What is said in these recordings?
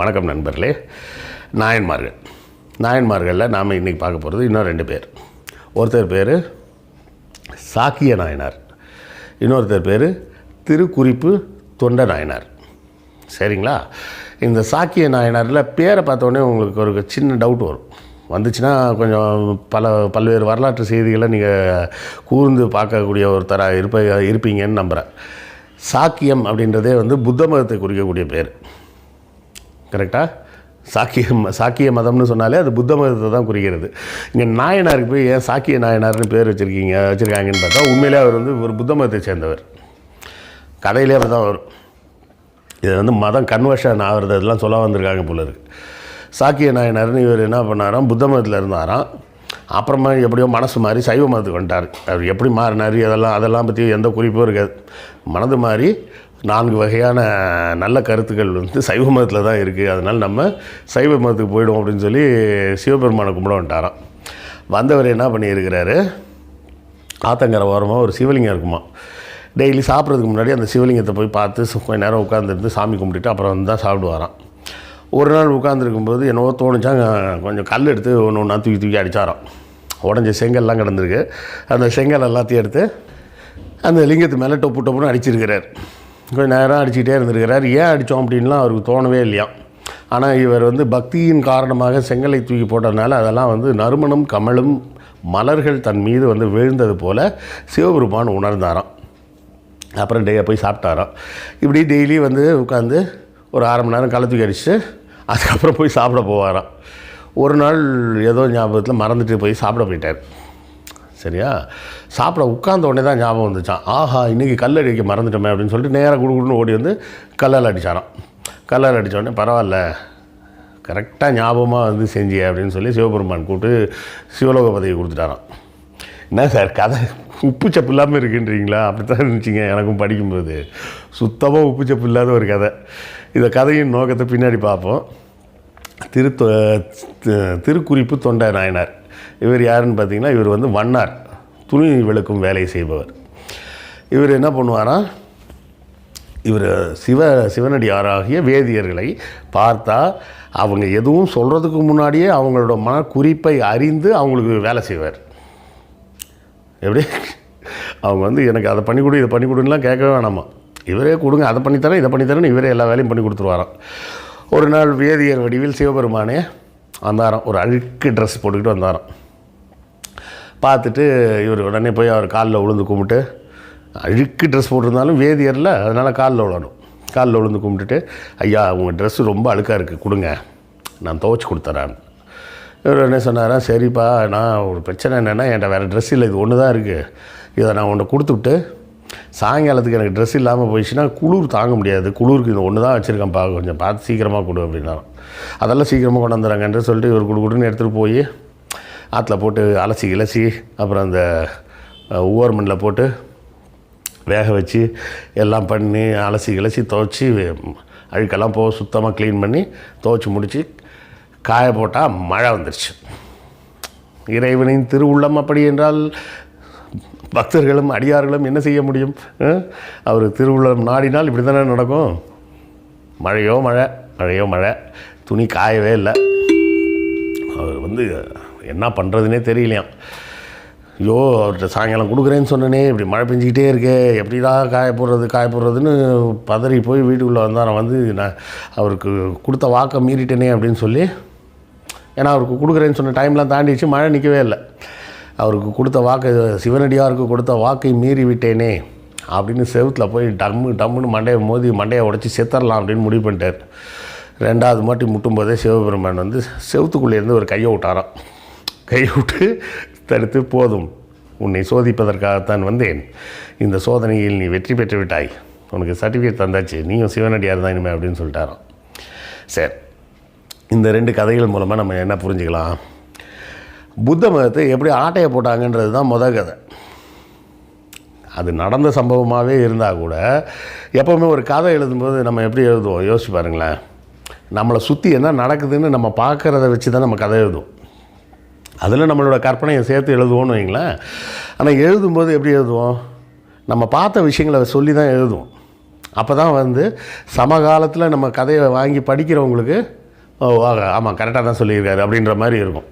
வணக்கம் நண்பர்களே. நாயன்மார்கள். நாயன்மார்களில் நாம் இன்றைக்கி பார்க்க போகிறது இன்னும் ரெண்டு பேர். ஒருத்தர் பேர் சாக்கிய நாயனார். இன்னொருத்தர் பேர் திருக்குறிப்பு தொண்ட நாயனார். சரிங்களா? இந்த சாக்கிய நாயனாரில் பேரை பார்த்தோன்னே உங்களுக்கு ஒரு சின்ன டவுட் வரும். வந்துச்சுன்னா கொஞ்சம் பல பல்வேறு வரலாற்று செய்திகளை நீங்கள் கூர்ந்து பார்க்கக்கூடிய ஒருத்தராக இருப்ப இருப்பீங்கன்னு நம்புகிறேன் சாக்கியம் அப்படின்றதே வந்து புத்த மதத்தை குறிக்கக்கூடிய பேர். கரெக்டாக சாக்கியம் சாக்கிய மதம்னு சொன்னாலே அது புத்த மதத்தை தான் குறிக்கிறது. இங்கே நாயனாருக்கு போய் ஏன் சாக்கிய நாயனார்னு பேர் வச்சுருக்கீங்க வச்சுருக்காங்கன்னு பார்த்தா உண்மையிலே அவர் வந்து ஒரு புத்த மதத்தை சேர்ந்தவர். கதையிலே அப்படி தான் வரும். இது வந்து மதம் கன்வர்ஷன் ஆகிறது இதெல்லாம் சொல்ல வந்திருக்காங்க போல இருக்கு. சாக்கிய நாயனார்னு இவர் என்ன பண்ணாராம் புத்த மதத்தில் இருந்தாராம். அப்புறமா எப்படியோ மனசு மாறி சைவ மதத்துக்கு வந்துட்டார். அவர் எப்படி மாறினார் அதெல்லாம் அதெல்லாம் பற்றி எந்த குறிப்பும் இருக்காது. மனது மாறி நான்கு வகையான நல்ல கருத்துக்கள் வந்து சைவ மதத்தில் தான் இருக்குது அதனால் நம்ம சைவ மதத்துக்கு போயிடுவோம் அப்படின்னு சொல்லி சிவபெருமானை கும்பிட வந்துட்டாராம். வந்தவர் என்ன பண்ணியிருக்கிறாரு? ஆத்தங்கரை ஓரமாக ஒரு சிவலிங்கம் இருக்குமா? டெய்லி சாப்பிட்றதுக்கு முன்னாடி அந்த சிவலிங்கத்தை போய் பார்த்து கொஞ்ச நேரம் உட்காந்துருந்து சாமி கும்பிட்டுட்டு அப்புறம் வந்து தான் சாப்பிடுவாராம். ஒரு நாள் உட்காந்துருக்கும்போது என்னவோ தோணுச்சாங்க கொஞ்சம் கல் எடுத்து ஒன்று ஒன்றா தூக்கி தூக்கி அடித்தாராம் உடஞ்ச செங்கல்லாம் கிடந்திருக்கு. அந்த செங்கல் எல்லாத்தையும் எடுத்து அந்த லிங்கத்து மேலே டொப்பு டொப்புன்னு அடிச்சிருக்கிறார். கொஞ்சம் நேரம் அடிச்சுக்கிட்டே இருந்திருக்கிறார். ஏன் அடித்தோம் அப்படின்லாம் அவருக்கு தோணவே இல்லையா? ஆனால் இவர் வந்து பக்தியின் காரணமாக செங்கலை தூக்கி போட்டதுனால அதெல்லாம் வந்து நறுமணம் கமலும் மலர்கள் தன் மீது வந்து விழுந்தது போல் சிவபெருமான் உணர்ந்தாராம். அப்புறம் டே போய் சாப்பிட்டாராம். இப்படி டெய்லி வந்து உட்காந்து ஒரு அரை மணி நேரம் களை தூக்கி அடிச்சுட்டு அதுக்கப்புறம் போய் சாப்பிட போவாராம். ஒரு நாள் ஏதோ ஞாபகத்தில் மறந்துட்டு போய் சாப்பிட போயிட்டார். சரியா? சாப்பிட உட்காந்த உடனே தான் ஞாபகம் வந்துச்சான் ஆஹா இன்றைக்கி கல் அடிக்க மறந்துட்டோமே அப்படின்னு சொல்லிட்டு நேராக குடுகுடுன்னு ஓடி வந்து கல்லால் அடித்தாராம் கல்லால் அடித்த உடனே பரவாயில்ல கரெக்டாக ஞாபகமாக வந்து செஞ்சிய அப்படின்னு சொல்லி சிவபெருமான் கூப்பிட்டு சிவலோக பதவி கொடுத்துட்டாராம். என்ன சார் கதை உப்பு சப்பு இல்லாமல் இருக்குன்றீங்களா? அப்படி தான் இருந்துச்சுங்க எனக்கும் படிக்கும்போது. சுத்தமாக உப்பு சப்பு இல்லாத ஒரு கதை. இந்த கதையின் நோக்கத்தை பின்னாடி பார்ப்போம். திரு திருக்குறிப்பு தொண்டை நாயனார். இவர் யாருன்னு பார்த்தீங்கன்னா இவர் வந்து வண்ணார் துணி விளக்கும் வேலை செய்பவர். இவர் என்ன பண்ணுவாரா? இவர் சிவ சிவனடியாராகிய வேதியர்களை பார்த்தா அவங்க எதுவும் சொல்கிறதுக்கு முன்னாடியே அவங்களோட மன குறிப்பை அறிந்து அவங்களுக்கு வேலை செய்வார். எப்படி? அவங்க வந்து எனக்கு அதை பண்ணி கொடு இதை பண்ணி கொடுன்னுலாம் கேட்கவே வேணாமா? இவரே கொடுங்க அதை பண்ணித்தரேன் இதை பண்ணித்தரேன் இவரே எல்லா வேலையும் பண்ணி கொடுத்துருவாராம். ஒரு நாள் வேதியர் வடிவில் சிவபெருமானே வந்தாராம். ஒரு அழுக்கு ட்ரெஸ் போட்டுக்கிட்டு வந்தாராம். பார்த்துட்டு இவர் உடனே போய் அவர் காலில் விழுந்து கும்பிட்டு அழுக்கு ட்ரெஸ் போட்டிருந்தாலும் வேதியரில் அதனால் காலில் விழணும் காலில் விழுந்து கும்பிட்டுட்டு ஐயா உங்கள் ட்ரெஸ்ஸு ரொம்ப அழுக்காக இருக்குது கொடுங்க. நான் துவைச்சி கொடுத்துறேன். இவர் என்ன சொன்னாரா சரிப்பா நான் ஒரு பிரச்சனை என்னென்னா என்கிட்ட வேறு ட்ரெஸ் இல்லை இது ஒன்று தான் இருக்குது இதை நான் ஒன்று கொடுத்துவிட்டு சாயங்காலத்துக்கு எனக்கு ட்ரெஸ் இல்லாமல் போயிடுச்சுன்னா குளிர் தாங்க முடியாது. குளிருக்கு இது ஒன்று தான் வச்சுருக்கேன்ப்பா கொஞ்சம் பார்த்து சீக்கிரமாக கொடு அப்படின்னாலும் அதெல்லாம் சீக்கிரமாக கொண்டு வந்துடுறாங்கன்னு சொல்லிட்டு இவர் கொடுக்குன்னு எடுத்துகிட்டு போய் ஆற்றுல போட்டு அலசி இலசி அப்புறம் அந்த ஓவர்மனில் போட்டு வேக வச்சு எல்லாம் பண்ணி அலசி இலசி துவைச்சி அழுக்கெல்லாம் போக சுத்தமாக க்ளீன் பண்ணி துவைச்சி முடித்து காய போட்டால் மழை வந்துடுச்சு இறைவனின் திருவுள்ளம் அப்படி என்றால் பக்தர்களும் அடியார்களும் என்ன செய்ய முடியும்? அவர் திருவுள்ளம் நாடினால் இப்படி தானே நடக்கும்? மழையோ மழை மழையோ மழை துணி காயவே இல்லை. அவர் வந்து என்ன பண்ணுறதுனே தெரியலையாம் ஐயோ அவர்கிட்ட சாயங்காலம் கொடுக்குறேன்னு சொன்னனே இப்படி மழை பெஞ்சிக்கிட்டே இருக்கே எப்படிடா காய போடுறது காய போடுறதுன்னு பதறி போய் வீட்டுக்குள்ளே வந்தாரன் வந்து நான் அவருக்கு கொடுத்த வாக்கை மீறிட்டேனே அப்படின்னு சொல்லி ஏன்னா அவருக்கு கொடுக்குறேன்னு சொன்ன டைம்லாம் தாண்டிச்சு மழை நிற்கவே இல்லை. அவருக்கு கொடுத்த வாக்கை சிவனடியாருக்கு கொடுத்த வாக்கை மீறி விட்டேனே அப்படின்னு செவுத்தில் போய் டம்மு டம்முன்னு மண்டையை மோதி மண்டையை உடச்சி செத்தரலாம் அப்படின்னு முடிவு பண்ணிட்டார். ரெண்டாவது மாட்டி முட்டும் போதே சிவபெருமான் வந்து செவுத்துக்குள்ளேருந்து ஒரு கையை விட்டாராம். கைவிட்டு விட்டு தடுத்து போதும். உன்னை சோதிப்பதற்காகத்தான் வந்தேன். இந்த சோதனையில் நீ வெற்றி பெற்று விட்டாய். உனக்கு சர்டிஃபிகேட் தந்தாச்சு. நீயும் சிவனடியார் தான் இனிமே அப்படின்னு சொல்லிட்டாராம். சரி. இந்த ரெண்டு கதைகள் மூலமாக நம்ம என்ன புரிஞ்சுக்கலாம்? புத்த மதத்தை எப்படி ஆட்டையை போட்டாங்கன்றது தான் முத கதை. அது நடந்த சம்பவமாகவே இருந்தால் கூட எப்போவுமே ஒரு கதை எழுதும்போது நம்ம எப்படி எழுதுவோம்? யோசிச்சு பாருங்களேன். நம்மளை சுற்றி என்ன நடக்குதுன்னு நம்ம பார்க்குறத வச்சு தான் நம்ம கதை எழுதுவோம். அதில் நம்மளோட கற்பனையை சேர்த்து எழுதுவோம்னு வைங்களேன். ஆனால் எழுதும்போது எப்படி எழுதுவோம்? நம்ம பார்த்த விஷயங்களை சொல்லி தான் எழுதுவோம். அப்போ தான் வந்து சமகாலத்தில் நம்ம கதையை வாங்கி படிக்கிறவங்களுக்கு ஓ ஆமாம் கரெக்டாக தான் சொல்லியிருக்காரு அப்படின்ற மாதிரி இருக்கும்.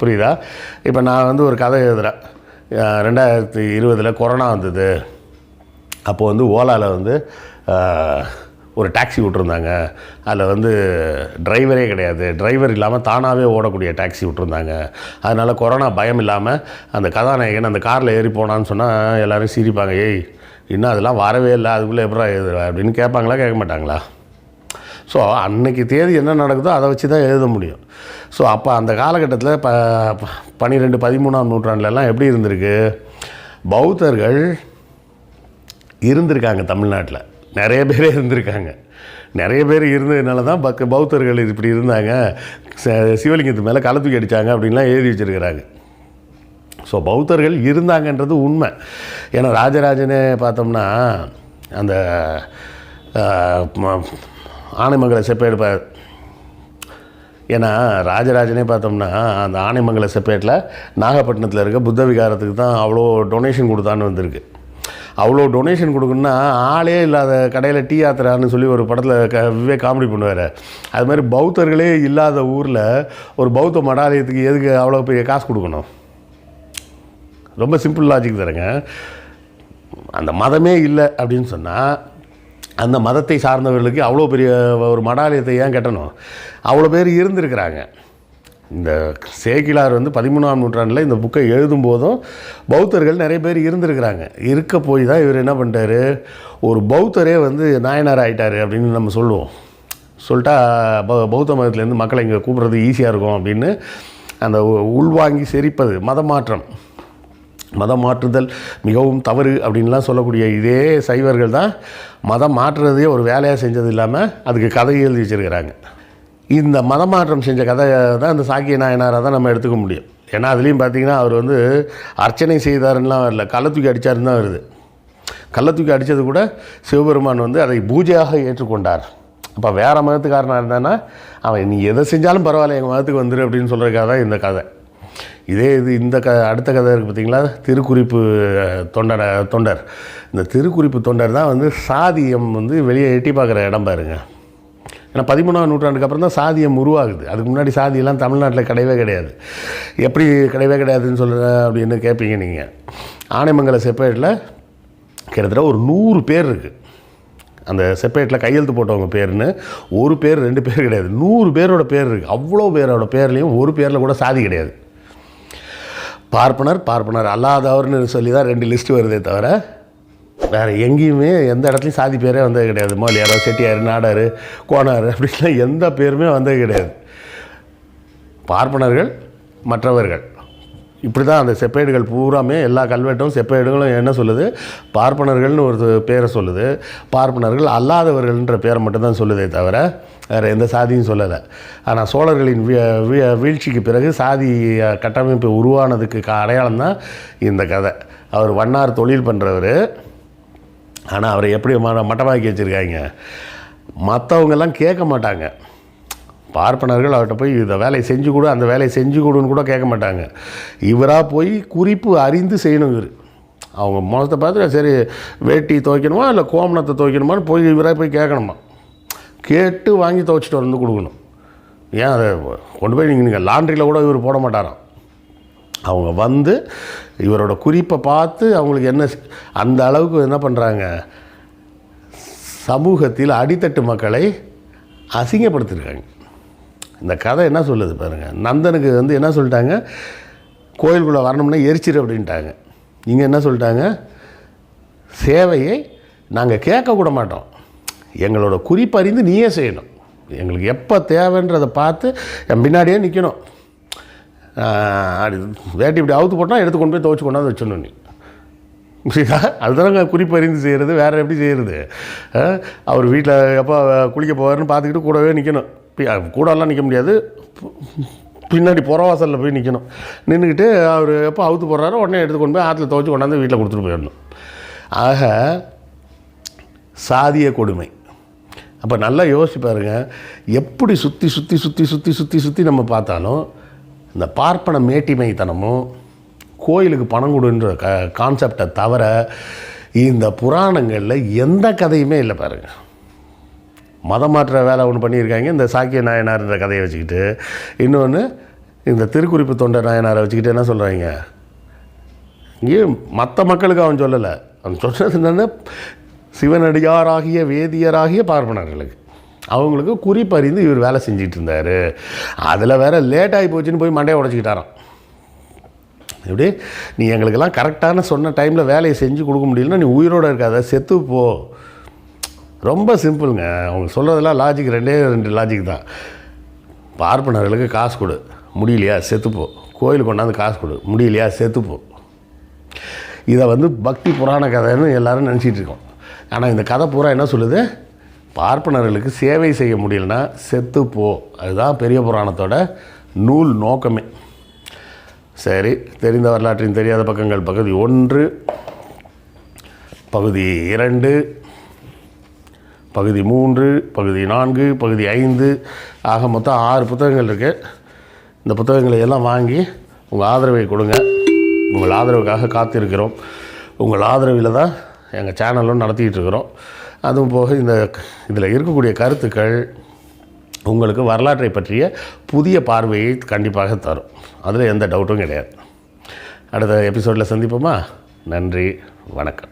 புரியுதா? இப்போ நான் வந்து ஒரு கதை எழுதுகிறேன் ரெண்டாயிரத்தி இருபதில் கொரோனா வந்தது. அப்போது வந்து ஓலாவில் வந்து ஒரு டாக்ஸி விட்ருந்தாங்க அதில் வந்து டிரைவரே கிடையாது. டிரைவர் இல்லாமல் தானாகவே ஓடக்கூடிய டாக்ஸி விட்ருந்தாங்க அதனால் கொரோனா பயம் இல்லாமல் அந்த கதாநாயகன் அந்த காரில் ஏறி போனான்னு சொன்னால் எல்லோரும் சிரிப்பாங்க. ஏய் இன்னும் அதெல்லாம் வரவே இல்லை. அதுக்குள்ளே எப்படா எழுது அப்படின்னு கேட்பாங்களா கேட்க மாட்டாங்களா? ஸோ அன்னைக்கு தேதி என்ன நடக்குதோ அதை வச்சு தான் எழுத முடியும். ஸோ அப்போ அந்த காலகட்டத்தில் ப ப- பன்னிரெண்டு பதிமூணாம் நூற்றாண்டுலலாம் எப்படி இருந்திருக்கு? பௌத்தர்கள் இருந்திருக்காங்க தமிழ்நாட்டில். நிறைய பேரே இருந்திருக்காங்க. நிறைய பேர் இருந்ததுனால தான் பக்க பௌத்தர்கள் இப்படி இருந்தாங்க. ச- சிவலிங்கத்து மேலே களை தூக்கி அடித்தாங்க அப்படின்லாம் எழுதி வச்சுருக்கிறாங்க. ஸோ பௌத்தர்கள் இருந்தாங்கன்றது உண்மை. ஏன்னா ராஜராஜனே பார்த்தோம்னா அந்த ஆனைமங்கல செப்பேடு ஏன்னா ராஜராஜனே பார்த்தோம்னா அந்த ஆனைமங்கல செப்பேட்டில் நாகப்பட்டினத்தில் இருக்க புத்த விகாரத்துக்கு தான் அவ்வளோ டொனேஷன் கொடுத்தான்னு வந்திருக்கு. அவ்வளோ டொனேஷன் கொடுக்கணுன்னா ஆளே இல்லாத கடையில் டீ ஆத்துறான்னு சொல்லி ஒரு படத்தில் க விவேக் காமெடி பண்ணுவார். அது மாதிரி பௌத்தர்களே இல்லாத ஊரில் ஒரு பௌத்த மடாலயத்துக்கு எதுக்கு அவ்வளோ பெரிய காசு கொடுக்கணும்? ரொம்ப சிம்பிள் லாஜிக் தரேங்க அந்த மதமே இல்லை அப்படின்னு சொன்னால் அந்த மதத்தை சார்ந்தவர்களுக்கு அவ்வளோ பெரிய ஒரு மடாலயத்தை ஏன் கட்டணும்? அவ்வளோ பேர் இருந்திருக்கிறாங்க. இந்த சேக்கிலார் வந்து பதிமூணாம் நூற்றாண்டில் இந்த புக்கை எழுதும் போதும் பௌத்தர்கள் நிறைய பேர் இருந்திருக்கிறாங்க. இருக்க போய் தான் இவர் என்ன பண்ணிட்டாரு? ஒரு பௌத்தரே வந்து நாயனார் ஆகிட்டார் அப்படின்னு நம்ம சொல்லுவோம். சொல்லிட்டா பௌ- பௌத்த மதத்துலேருந்து மக்களை இங்கே கூப்பிட்றது ஈஸியாக இருக்கும் அப்படின்னு அந்த உ- உள்வாங்கி செரிப்பது மதமாற்றம். மதம் மாற்றுதல் மிகவும் தவறு அப்படின்லாம் சொல்லக்கூடிய இதே சைவர்கள் தான் மதம் மாற்றுறதே ஒரு வேலையாக செஞ்சது இல்லாமல் அதுக்கு கதை எழுதி வச்சிருக்கிறாங்க. இந்த மதமாற்றம் செஞ்ச கதையை தான் இந்த சாக்கிய நாயனாராக தான் நம்ம எடுத்துக்க முடியும். ஏன்னா அதுலேயும் பார்த்தீங்கன்னா அவர் வந்து அர்ச்சனை செய்தாருன்னெலாம் வரல. கள்ள தூக்கி அடித்தாருன்னு தான் வருது. கள்ள தூக்கி அடித்தது கூட சிவபெருமான் வந்து அதை பூஜையாக ஏற்றுக்கொண்டார். அப்போ வேறு மதத்துக்காரனாக இருந்தானா அவன் நீ எதை செஞ்சாலும் பரவாயில்ல எங்கள் மதத்துக்கு வந்துடு அப்படின்னு சொல்கிறதுக்காக தான் இந்த கதை. இதே இது இந்த க அடுத்த கதை இருக்குது பார்த்தீங்களா திருக்குறிப்பு தொண்டர் தொண்டர். இந்த திருக்குறிப்பு தொண்டர் தான் வந்து சாதியம் வந்து வெளியே எட்டி பார்க்குற இடம் பாருங்க. ஏன்னா பதிமூணாம் நூற்றாண்டுக்கு அப்புறம் தான் சாதியம் உருவாகுது. அதுக்கு முன்னாடி சாதியெல்லாம் தமிழ்நாட்டில் கிடையவே கிடையாது. எப்படி கிடையவே கிடையாதுன்னு சொல்கிற அப்படின்னு கேட்பீங்க நீங்கள் ஆனைமங்கல செப்பேட்டில் கிட்டத்தட்ட ஒரு நூறு பேர் இருக்குது அந்த செப்பரேட்டில் கையெழுத்து போட்டவங்க பேர்னு ஒரு பேர் ரெண்டு பேர் கிடையாது. நூறு பேரோட பேர் இருக்குது அவ்வளோ பேரோட பேர்லேயும் ஒரு பேரில் கூட சாதி கிடையாது. பார்ப்பனர் பார்ப்பனர் அல்லாதவர்னு சொல்லி தான் ரெண்டு லிஸ்ட்டு வருதே தவிர வேறு எங்கேயுமே எந்த இடத்துலையும் சாதி பேரே வந்தது கிடையாது. மோலியாரோ செட்டியார் நாடார் கோனார் அப்படின்லாம் எந்த பேருமே வந்தது கிடையாது. பார்ப்பனர்கள் மற்றவர்கள். இப்படி தான் அந்த செப்பேடுகள் பூராமே எல்லா கல்வெட்டும் செப்பேடுகளும் என்ன சொல்லுது? பார்ப்பனர்கள்னு ஒரு பேரை சொல்லுது. பார்ப்பனர்கள் அல்லாதவர்கள்ன்ற பேரை மட்டும்தான் சொல்லுதே தவிர வேறு எந்த சாதியும் சொல்லலை. ஆனால் சோழர்களின் வீ வீ- வீழ்ச்சிக்கு பிறகு சாதி கட்டமைப்பு உருவானதுக்கு க அடையாளம் தான் இந்த கதை. அவர் வண்ணார் தொழில் பண்ணுறவர் ஆனால் அவரை எப்படி ம மட்டமாக்கி வச்சுருக்காங்க? மற்றவங்கெல்லாம் கேட்க மாட்டாங்க. பார்ப்பனர்கள் அவர்கிட்ட போய் இந்த வேலையை செஞ்சு கொடு அந்த வேலையை செஞ்சு கொடுன்னு கூட கேட்க மாட்டாங்க. இவராக போய் குறிப்பு அறிந்து செய்யணும் இவர். அவங்க முகத்தை பார்த்து சரி வேட்டி துவைக்கணுமா இல்லை கோமணத்தை துவைக்கணுமான்னு போய் இவராக போய் கேட்கணுமா? கேட்டு வாங்கி துவைச்சிட்டு வந்து கொடுக்கணும். ஏன் அதை கொண்டு போய் நீங்கள் நீங்கள் லாண்ட்ரியில் கூட இவர் போட மாட்டாராம். அவங்க வந்து இவரோட குறிப்பை பார்த்து அவங்களுக்கு என்ன அந்த அளவுக்கு என்ன பண்ணுறாங்க சமூகத்தில் அடித்தட்டு மக்களை அசிங்கப்படுத்திருக்காங்க. இந்த கதை என்ன சொல்லுது பாருங்கள் நந்தனுக்கு வந்து என்ன சொல்லிட்டாங்க? கோயிலுக்குள்ளே வரணும்னா எரிச்சிரு அப்படின்ட்டாங்க. இங்கே என்ன சொல்லிட்டாங்க? சேவையை நாங்கள் கேட்கக்கூட மாட்டோம். எங்களோட குறிப்பறிந்து நீயே செய்யணும். எங்களுக்கு எப்போ தேவைன்றதை பார்த்து என் பின்னாடியே நிற்கணும் அப்படி வேட்டி இப்படி அவுத்து போட்டால் எடுத்து கொண்டு போய் துவச்சி கொண்டாந்து வச்சிடணும் நீ. புரியுதா? அதுதானங்க குறிப்பறிந்து செய்கிறது வேறு எப்படி செய்கிறது அவர் வீட்டில் எப்போ குளிக்க போவார்னு பார்த்துக்கிட்டு கூடவே நிற்கணும் கூடலாம் நிற்க முடியாது. பின்னாடி புறவாசலில் போய் நிற்கணும் நின்றுக்கிட்டு அவர் எப்போ அவுத்து போடுறாரோ உடனே எடுத்து கொண்டு போய் ஆற்றுல துவச்சி கொண்டாந்து வீட்டில் கொடுத்துட்டு போயிடணும். ஆக சாதிய கொடுமை. அப்போ நல்லா யோசிச்சு பாருங்க. எப்படி சுற்றி சுற்றி சுற்றி சுற்றி சுற்றி சுற்றி நம்ம பார்த்தாலும் இந்த பார்ப்பன மேட்டிமைத்தனமும் கோயிலுக்கு பணம் கொடுன்ற க கான்செப்டை தவிர இந்த புராணங்களில் எந்த கதையுமே இல்லை பாருங்கள் மதம் மாற்ற வேலை ஒன்று பண்ணியிருக்காங்க இந்த சாக்கிய நாயனார்ன்ற கதையை வச்சுக்கிட்டு. இன்னொன்று இந்த திருக்குறிப்பு தொண்டர் நாயனாரை வச்சுக்கிட்டு என்ன சொல்கிறாங்க இங்கே மற்ற மக்களுக்கு அவன் சொல்லலை. அவன் சொன்னது என்னென்னா சிவனடியாராகிய வேதியராகிய பார்ப்பனர்களுக்கு. அவங்களுக்கு குறிப்பறிந்து இவர் வேலை செஞ்சிட்டு இருந்தார். அதில் வேற லேட் ஆகி போச்சுன்னு போய் மண்டையை உடச்சிக்கிட்டாராம். எப்படி? நீ எங்களுக்கெல்லாம் கரெக்டான சொன்ன டைமில் வேலையை செஞ்சு கொடுக்க முடியலன்னா நீ உயிரோடு இருக்காத செத்து போ. ரொம்ப சிம்பிளுங்க அவங்க சொல்கிறதெல்லாம் லாஜிக் ரெண்டே ரெண்டு லாஜிக் தான். பார்ப்பனர்களுக்கு காசு கொடு. முடியலையா? செத்துப்போ கோயில் கொண்டாந்து காசு கொடு. முடியலையா? செத்துப்போ இதை வந்து பக்தி புராண கதைன்னு எல்லோரும் நினச்சிட்டு இருக்கோம். ஆனால் இந்த கதை பூரா என்ன சொல்லுது? பார்ப்பனர்களுக்கு சேவை செய்ய முடியலன்னா செத்துப்போ அதுதான் பெரிய புராணத்தோட நூல் நோக்கமே. சரி தெரிந்த வரலாற்றின் தெரியாத பக்கங்கள் பகுதி ஒன்று பகுதி இரண்டு பகுதி மூன்று பகுதி நான்கு பகுதி ஐந்து. ஆக மொத்தம் ஆறு புத்தகங்கள் இருக்குது இந்த புத்தகங்களை எல்லாம் வாங்கி உங்கள் ஆதரவை கொடுங்க. உங்கள் ஆதரவுக்காக காத்திருக்கிறோம். உங்கள் ஆதரவில் தான் எங்கள் சேனலும் நடத்திக்கிட்டு இருக்கிறோம். அதுவும் போக இந்த இதில் இருக்கக்கூடிய கருத்துக்கள் உங்களுக்கு வரலாற்றை பற்றிய புதிய பார்வையை கண்டிப்பாக தரும். அதில் எந்த டவுட்டும் கிடையாது. அடுத்த எபிசோடில் சந்திப்போமா? நன்றி வணக்கம்.